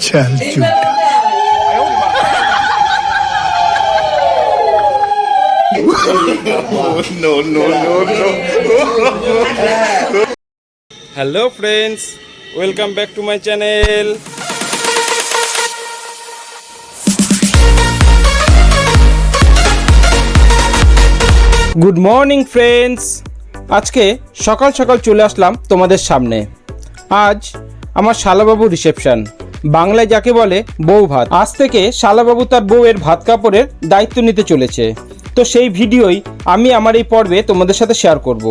চাল hello friends welcome back to my channel good morning friends আজকে সকাল সকাল চলে আসলাম তোমাদের সামনে। আজ আমার শালাবাবু রিসেপশন। বাংলায় যাকে বলে বউ ভাত। আজ থেকে শালাবাবু তার বউয়ের ভাত কাপড়ের দায়িত্ব নিতে চলেছে। তো সেই ভিডিওই আমি আমার এই পর্বে তোমাদের সাথে শেয়ার করব।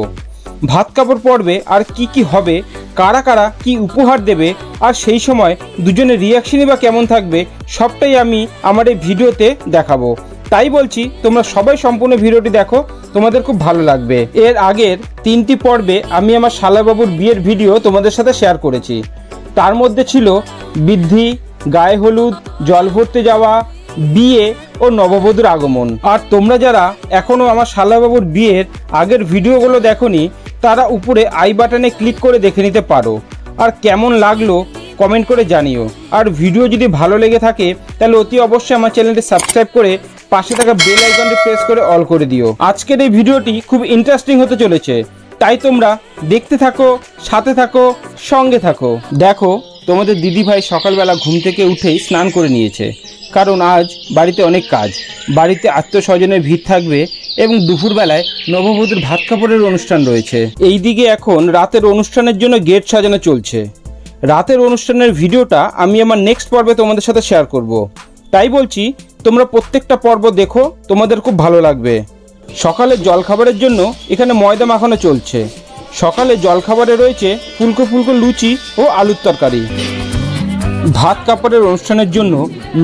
ভাত কাপড় পর্বে আর কি কি হবে, কারা কারা কি উপহার দেবে, আর সেই সময় দুজনের রিয়াকশনই বা কেমন থাকবে, সবটাই আমি আমার এই ভিডিওতে দেখাবো। তাই বলছি, তোমরা সবাই সম্পূর্ণ ভিডিওটি দেখো তোমাদের খুব ভালো লাগবে। এর আগের তিনটি পর্বে আমি আমার শালাবাবুর বিয়ের ভিডিও তোমাদের সাথে শেয়ার করেছি। তার মধ্যে ছিল বৃদ্ধি, গায়ে হলুদ, জল ভরতে যাওয়া, বিয়ে ও নববধূর আগমন। আর তোমরা যারা এখনও আমার শালাবাবুর বিয়ের আগের ভিডিওগুলো দেখোনি, তারা উপরে আই বাটনে ক্লিক করে দেখে নিতে পারো। আর কেমন লাগল কমেন্ট করে জানিও। আর ভিডিও যদি ভালো লেগে থাকে, তাহলে অতি অবশ্যই আমার চ্যানেলটি সাবস্ক্রাইব করে পাশে থাকা বেল আইকনটি প্রেস করে অল করে দিও। আজকের এই ভিডিওটি খুব ইন্টারেস্টিং হতে চলেছে। তাই তোমরা দেখতে থাকো, সাথে থাকো, সঙ্গে থাকো। দেখো, তোমাদের দিদিভাই সকালবেলা ঘুম থেকে উঠেই স্নান করে নিয়েছে। কারণ আজ বাড়িতে অনেক কাজ। বাড়িতে আত্মীয় স্বজনের ভিড় থাকবে এবং দুপুরবেলায় নববধূর ভাত কাপড়ের অনুষ্ঠান রয়েছে। এইদিকে এখন রাতের অনুষ্ঠানের জন্য গেট সাজানো চলছে। রাতের অনুষ্ঠানের ভিডিওটা আমি আমার নেক্সট পর্বে তোমাদের সাথে শেয়ার করব। তাই বলছি তোমরা প্রত্যেকটা পর্ব দেখো, তোমাদের খুব ভালো লাগবে। সকালে জলখাবারের জন্য এখানে ময়দা মাখানো চলছে। সকালে জলখাবারে রয়েছে ফুলকো ফুলকো লুচি ও আলুর তরকারি। ভাত কাপড়ের অনুষ্ঠানের জন্য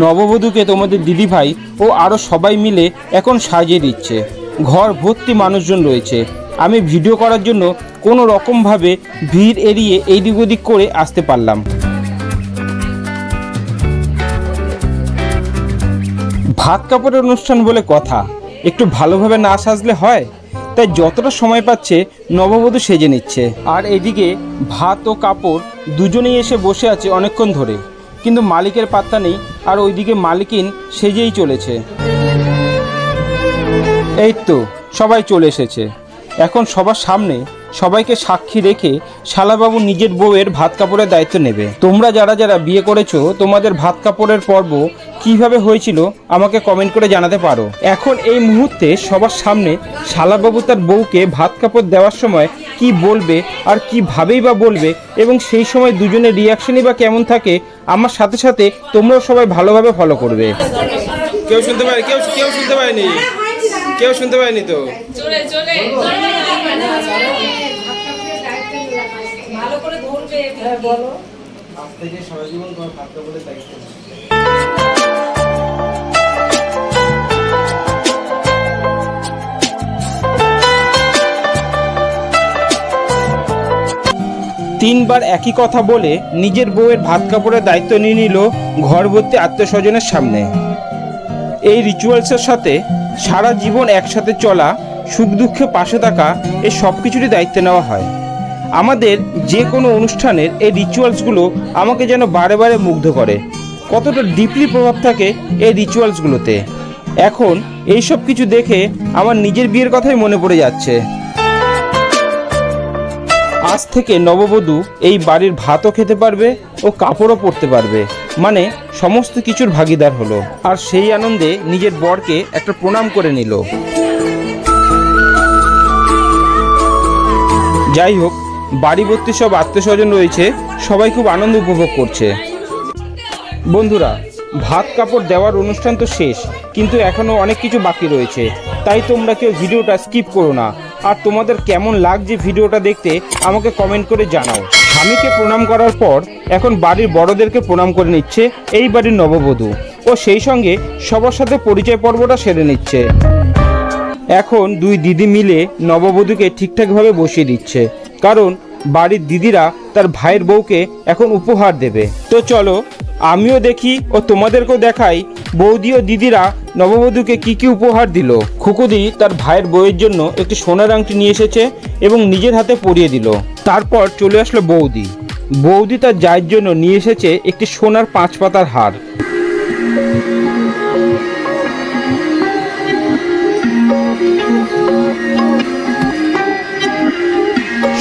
নববধূকে তোমাদের দিদিভাই ও আরও সবাই মিলে এখন সাজিয়ে দিচ্ছে। ঘর ভর্তি মানুষজন রয়েছে। আমি ভিডিও করার জন্য কোনো রকমভাবে ভিড় এড়িয়ে এইদিক ওদিক করে আসতে পারলাম। ভাত কাপড়ের অনুষ্ঠান বলে কথা। একটু ভালোভাবে না সাজলে হয়? তাই যতটা সময় পাচ্ছে নববধূ সেজে নিচ্ছে। আর এদিকে ভাত ও কাপড় দুজনেই এসে বসে আছে অনেকক্ষণ ধরে। কিন্তু মালিকের পাত্তা নেই, আর ওইদিকে মালিকিন সেজেই চলেছে। এই তো, সবাই চলে এসেছে। এখন সবার সামনে সবাইকে সাক্ষী রেখে শালাবাবু নিজের বউয়ের ভাত কাপড়ের দায়িত্ব নেবে। তোমরা যারা যারা বিয়ে করেছ তোমাদের ভাত কাপড়ের পর্ব কীভাবে হয়েছিল আমাকে কমেন্ট করে জানাতে পারো। এখন এই মুহূর্তে সবার সামনে শালাবাবু তার বউকে ভাত কাপড় দেওয়ার সময় কি বলবে আর কিভাবেই বা বলবে এবং সেই সময় দুজনের রিয়াকশনই বা কেমন থাকে আমার সাথে সাথে তোমরাও সবাই ভালোভাবে ফলো করবে। কেউ শুনতে পারে কেউ কেউ শুনতে পারেনি কেউ শুনতে পায়নি তো চলে চলে ভালো করে ধরবে আজ থেকে সারা জীবন তোমার ভাত কাপড়ের দায়িত্ব তিনবার একই কথা বলে নিজের বউয়ের ভাত কাপড়ের দায়িত্ব নিয়ে নিল ঘরভর্তি আত্মীয় স্বজনের সামনে। এই রিচুয়ালসের সাথে সারা জীবন একসাথে চলা সুখ দুঃখে পাশে থাকা এই সব কিছুরই দায়িত্ব নেওয়া হয়। আমাদের যে কোনো অনুষ্ঠানের এই রিচুয়ালসগুলো আমাকে যেন বারে বারে মুগ্ধ করে। কতটা ডিপলি প্রভাব থাকে এই রিচুয়ালসগুলোতে এখন এই সব কিছু দেখে আমার নিজের বিয়ের কথাই মনে পড়ে যাচ্ছে। আজ থেকে নববধূ এই বাড়ির ভাতও খেতে পারবে ও কাপড়ও পরতে পারবে। মানে সমস্ত কিছুর ভাগিদার হলো। আর সেই আনন্দে নিজের বরকে একটা প্রণাম করে নিল। যাই হোক বাড়ি ভর্তি সব আত্মীয় স্বজন রয়েছে, সবাই খুব আনন্দ উপভোগ করছে। বন্ধুরা, ভাত কাপড় দেওয়ার অনুষ্ঠান তো শেষ, কিন্তু এখনও অনেক কিছু বাকি রয়েছে। তাই তোমরা কেউ ভিডিওটা স্কিপ করো না। আর তোমাদের কেমন লাগছে ভিডিওটা দেখতে, আমাকে কমেন্ট করে জানাও। স্বামীকে প্রণাম করার পর, এখন বাড়ির বড়দেরকে প্রণাম করে নিচ্ছে এই বাড়ির নববধূ। ও সেই সঙ্গে সবার সাথে পরিচয় পর্বটা সেরে নিচ্ছে। এখন দুই দিদি মিলে নববধূকে ঠিকঠাকভাবে বসিয়ে দিচ্ছে। কারণ বাড়ির দিদিরা তার ভাইয়ের বউকে এখন উপহার দেবে। তো চলো, আমিও দেখি ও তোমাদেরকেও দেখাই বৌদি ও দিদিরা নববধূকে কি কি উপহার দিল। খুকুদি তার ভাইয়ের বউয়ের জন্য একটি সোনার আংটি নিয়ে এসেছে এবং নিজের হাতে পরিয়ে দিল। তারপর চলে আসলো বৌদি। বৌদি তার জায়ের জন্য নিয়ে এসেছে একটি সোনার পাঁচ পাতার হার।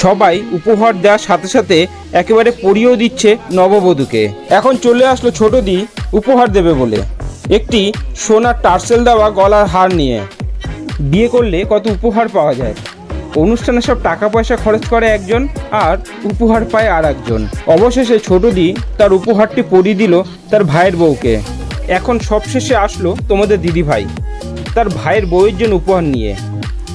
সবাই উপহার দেওয়ার সাথে সাথে একেবারে পরিয়েও দিচ্ছে নববধূকে। এখন চলে আসলো ছোট দি উপহার দেবে বলে। একটি সোনার টার্সেল দেওয়া গলার হার নিয়ে। বিয়ে করলে কত উপহার পাওয়া যায়? অনুষ্ঠানে সব টাকা পয়সা খরচ করে একজন আর উপহার পায় আর একজন। অবশেষে ছোট দি তার উপহারটি পরিয়ে দিল তার ভাইয়ের বউকে। এখন সবশেষে আসলো তোমাদের দিদি ভাই তার ভাইয়ের বউয়ের জন্য উপহার নিয়ে।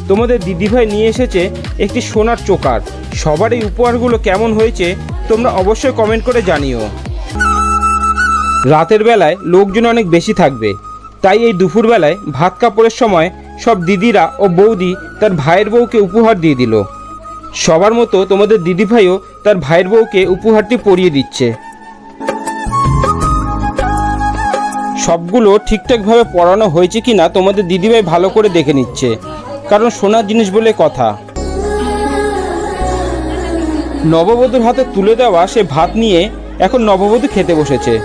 তোমাদের দিদিভাই নিয়ে এসেছে একটি সোনার চোকার। সবার এই উপহারগুলো কেমন হয়েছে তোমরা অবশ্যই কমেন্ট করে জানিও। রাতের বেলায় লোকজন অনেক বেশি থাকবে। তাই এই দুপুরবেলায় ভাত কাপড়ের সময় সব দিদিরা ও বৌদি তার ভাইয়ের বউকে উপহার দিয়ে দিল। সবার মতো তোমাদের দিদিভাইও তার ভাইয়ের বউকে উপহারটি পরিয়ে দিচ্ছে। সবগুলো ঠিকঠাকভাবে পড়ানো হয়েছে কিনা তোমাদের দিদিভাই ভালো করে দেখে নিচ্ছে। কারণ সোনার জিনিস বলে কথা। নববধূর হাতে তুলে দেওয়া সে ভাত নিয়ে এখন নববধূ খেতে বসেছে।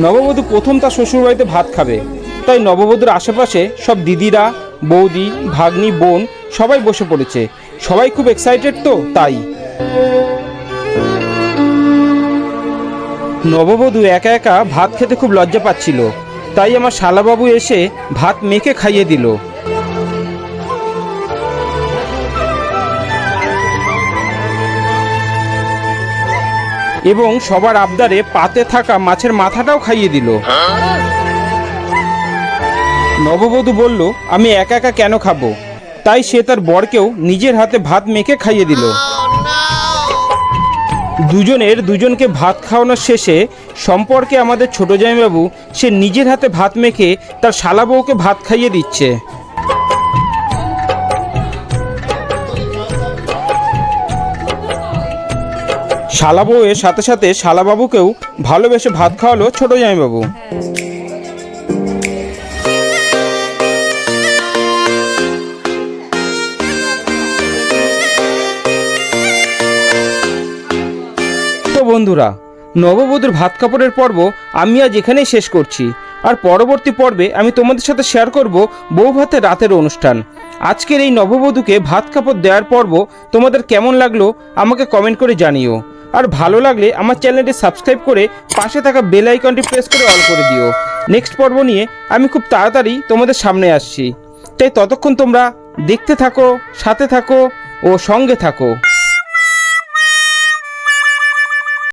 নববধূ প্রথম তার শ্বশুরবাড়িতে ভাত খাবে। তাই নববধূর আশেপাশে সব দিদিরা, বৌদি, ভাগ্নি, বোন সবাই বসে পড়েছে। সবাই খুব এক্সাইটেড তো, তাই। নববধূ একা একা ভাত খেতে খুব লজ্জা পাচ্ছিল। তাই আমার শালাবাবু এসে ভাত মেখে খাইয়ে দিল। এবং সবার আবদারে পাতে থাকা মাছের মাথাটাও খাইয়ে দিল। নববধূ বলল, আমি একা একা কেন খাব? তাই সে তার বরকেও নিজের হাতে ভাত মেখে খাইয়ে দিল। দুজনের দুজনকে ভাত খাওয়ানোর শেষে সম্পর্কে আমাদের ছোট জামাইবাবু সে নিজের হাতে ভাত মেখে তার শালা বউকে ভাত খাইয়ে দিচ্ছে। শালা বউয়ের সাথে সাথে শালাবাবুকেও ভালোবেসে ভাত খাওয়ালো ছোট জামাইবাবু। তো বন্ধুরা, নববধূর ভাত কাপড়ের পর্ব আমি আজ এখানেই শেষ করছি। আর পরবর্তী পর্বে আমি তোমাদের সাথে শেয়ার করব বউ ভাতের রাতের অনুষ্ঠান। আজকের এই নববধূকে ভাত কাপড় দেওয়ার পর্ব তোমাদের কেমন লাগল আমাকে কমেন্ট করে জানিও। আর ভালো লাগলে আমার চ্যানেলটি সাবস্ক্রাইব করে পাশে থাকা বেল আইকনটি প্রেস করে অল করে দিও। নেক্সট পর্ব নিয়ে আমি খুব তাড়াতাড়ি তোমাদের সামনে আসছি। তাই ততক্ষণ তোমরা দেখতে থাকো, সাথে থাকো ও সঙ্গে থাকো।